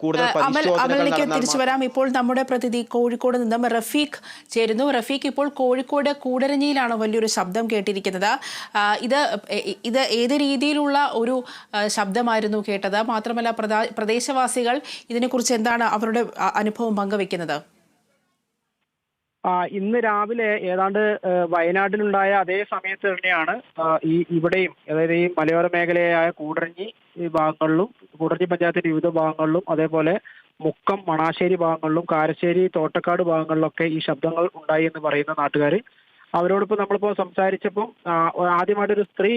കൂടുതൽ അമൽ അമലിലേക്ക് തിരിച്ചു വരാം. ഇപ്പോൾ നമ്മുടെ പ്രതിനിധി കോഴിക്കോട് നിന്നും റഫീഖ് ചേരുന്നു. റഫീഖ് ഇപ്പോൾ കോഴിക്കോട് കൂടരഞ്ഞിയിലാണ് വലിയൊരു ശബ്ദം കേട്ടിരിക്കുന്നത്. ഇത് ഇത് ഏത് രീതിയിലുള്ള ഒരു ശബ്ദമായിരുന്നു കേട്ടത്? മാത്രമല്ല പ്രദാ- പ്രദേശവാസികൾ ഇതിനെക്കുറിച്ച് എന്താണ് അവരുടെ അനുഭവം പങ്കുവെക്കുന്നത്? ആ, ഇന്ന് രാവിലെ ഏതാണ്ട് വയനാട്ടിലുണ്ടായ അതേ സമയത്ത് തന്നെയാണ് ഈ ഇവിടെയും അതായത് ഈ മലയോര മേഖലയായ കൂടരഞ്ഞി ഈ ഭാഗങ്ങളിലും കൂടരഞ്ഞി പഞ്ചായത്തിന്റെ വിവിധ ഭാഗങ്ങളിലും അതേപോലെ മുക്കം മണാശ്ശേരി ഭാഗങ്ങളിലും കാരശ്ശേരി തോട്ടക്കാട് ഭാഗങ്ങളിലൊക്കെ ഈ ശബ്ദങ്ങൾ ഉണ്ടായി എന്ന് പറയുന്ന നാട്ടുകാർ. അവരോടൊപ്പം നമ്മളിപ്പോൾ സംസാരിച്ചപ്പം ആദ്യമായിട്ടൊരു സ്ത്രീ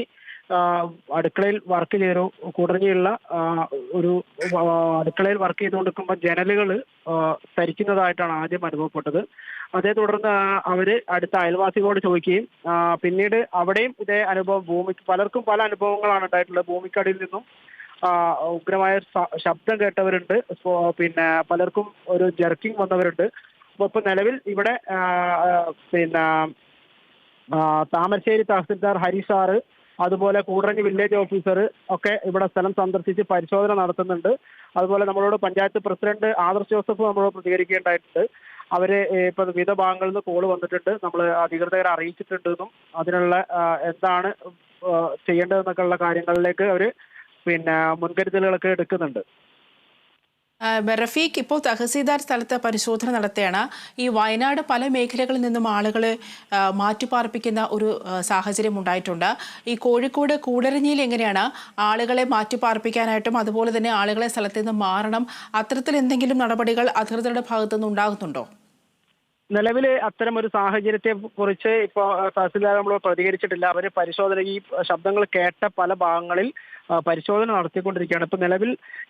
അടുക്കളയിൽ വർക്ക് ചെയ്തു. കൂടരഞ്ഞിയുള്ള ഒരു അടുക്കളയിൽ വർക്ക് ചെയ്തുകൊണ്ടിരിക്കുമ്പോൾ ജനലുകൾ തരിക്കുന്നതായിട്ടാണ് ആദ്യം അനുഭവപ്പെട്ടത്. അതേ തുടർന്ന് അവർ അടുത്ത അയൽവാസികളോട് ചോദിക്കുകയും പിന്നീട് അവിടെയും ഇതേ അനുഭവം ഭൂമിക്ക് പലർക്കും പല അനുഭവങ്ങളാണ് ഉണ്ടായിട്ടുള്ളത്. ഭൂമിക്കടിയിൽ നിന്നും ഉഗ്രമായ ശബ്ദം കേട്ടവരുണ്ട്. പിന്നെ പലർക്കും ഒരു ജർക്കിംഗ് വന്നവരുണ്ട്. അപ്പൊ ഇപ്പൊ നിലവിൽ ഇവിടെ പിന്നെ താമരശ്ശേരി തഹസിൽദാർ ഹരി സാറ് അതുപോലെ കൂടറഞ്ഞ് വില്ലേജ് ഓഫീസർ ഒക്കെ ഇവിടെ സ്ഥലം സന്ദർശിച്ച് പരിശോധന നടത്തുന്നുണ്ട്. അതുപോലെ നമ്മളോട് പഞ്ചായത്ത് പ്രസിഡന്റ് ആദർശ് ജോസഫ് നമ്മളോട് പ്രതികരിക്കേണ്ടായിട്ടുണ്ട് അവർ ഇപ്പൊ വിവിധ ഭാഗങ്ങളിൽ നിന്ന് കോൾ വന്നിട്ടുണ്ട്. നമ്മൾ അധികൃതരെ അറിയിച്ചിട്ടുണ്ടെന്നും അതിനുള്ള എന്താണ് ചെയ്യേണ്ടതെന്നൊക്കെയുള്ള കാര്യങ്ങളിലേക്ക് അവർ പിന്നെ മുൻകരുതലുകളൊക്കെ എടുക്കുന്നുണ്ട്. റഫീഖ് ഇപ്പോൾ തഹസീൽദാർ സ്ഥലത്ത് പരിശോധന നടത്തുകയാണ്. ഈ വയനാട് പല മേഖലകളിൽ നിന്നും ആളുകൾ മാറ്റിപ്പാർപ്പിക്കുന്ന ഒരു സാഹചര്യം ഉണ്ടായിട്ടുണ്ട്. ഈ കോഴിക്കോട് കൂടരഞ്ഞിയിൽ എങ്ങനെയാണ് ആളുകളെ മാറ്റിപ്പാർപ്പിക്കാനായിട്ടും അതുപോലെ തന്നെ ആളുകളെ സ്ഥലത്ത് നിന്ന് മാറണം അത്തരത്തിൽ എന്തെങ്കിലും നടപടികൾ അധികൃതരുടെ ഭാഗത്തുനിന്ന് ഉണ്ടാകുന്നുണ്ടോ? നിലവിൽ അത്തരം ഒരു സാഹചര്യത്തെ കുറിച്ച് ഇപ്പോൾ തഹസിൽദാർ നമ്മൾ പ്രതികരിച്ചിട്ടില്ല. അവർ പരിശോധന ഈ ശബ്ദങ്ങൾ കേട്ട പല ഭാഗങ്ങളിൽ പരിശോധന നടത്തിക്കൊണ്ടിരിക്കുകയാണ്. ഇപ്പൊ നിലവിൽ ഈ